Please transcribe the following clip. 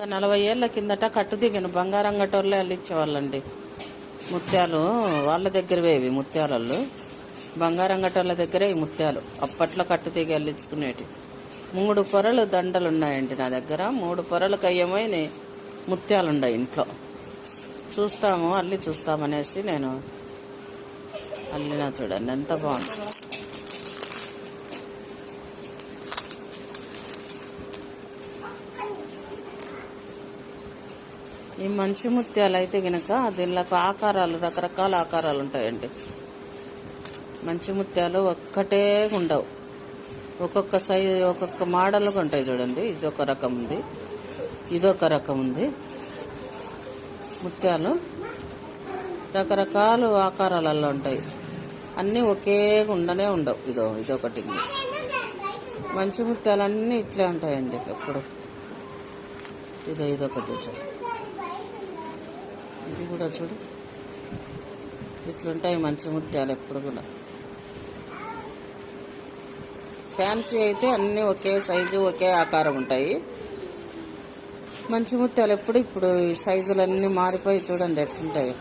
ఒక నలభై ఏళ్ళ కిందట కట్టు దిగిన బంగారం గట్టోళ్ళే అల్లిచ్చేవాళ్ళండి ముత్యాలు వాళ్ళ దగ్గరవే ఇవి ముత్యాలళ్ళు. బంగారం గట్టోళ్ళ దగ్గరే ఈ ముత్యాలు. అప్పట్లో కట్టు దిగి అల్లించుకునేటి. మూడు పొరలు దండలు ఉన్నాయండి నా దగ్గర. మూడు పొరలు కయ్యమైన ముత్యాలు ఉన్నాయి ఇంట్లో. చూస్తాము అల్లి చూస్తామనేసి నేను అల్లినా చూడండి ఎంత బాగుంది. ఈ మంచి ముత్యాలు అయితే గనక దీనిలో ఆకారాలు రకరకాల ఆకారాలు ఉంటాయండి. మంచి ముత్యాలు ఒక్కటే ఉండవు. ఒక్కొక్క సైజు ఒక్కొక్క మోడల్గా ఉంటాయి చూడండి. ఇది ఒక రకం ఉంది. ఇదొక రకం ఉంది. ముత్యాలు రకరకాల ఆకారాలలో ఉంటాయి. అన్నీ ఒకే ఉండనే ఉండవు. ఇదో ఇదొకటి. మంచి ముత్యాలు అన్నీ ఇట్లే ఉంటాయండి ఎప్పుడు. ఇదో ఇదొకటి చూడండి. ఇది కూడా చూడు. ఇట్లుంటాయి మంచి ముత్యాలు ఎప్పుడు కూడా. ఫ్యాన్సీ అయితే అన్నీ ఒకే సైజు ఒకే ఆకారం ఉంటాయి. మంచి ముత్యాలు ఎప్పుడు ఇప్పుడు ఈ సైజులన్నీ మారిపోయి చూడండి ఎట్లుంటాయి.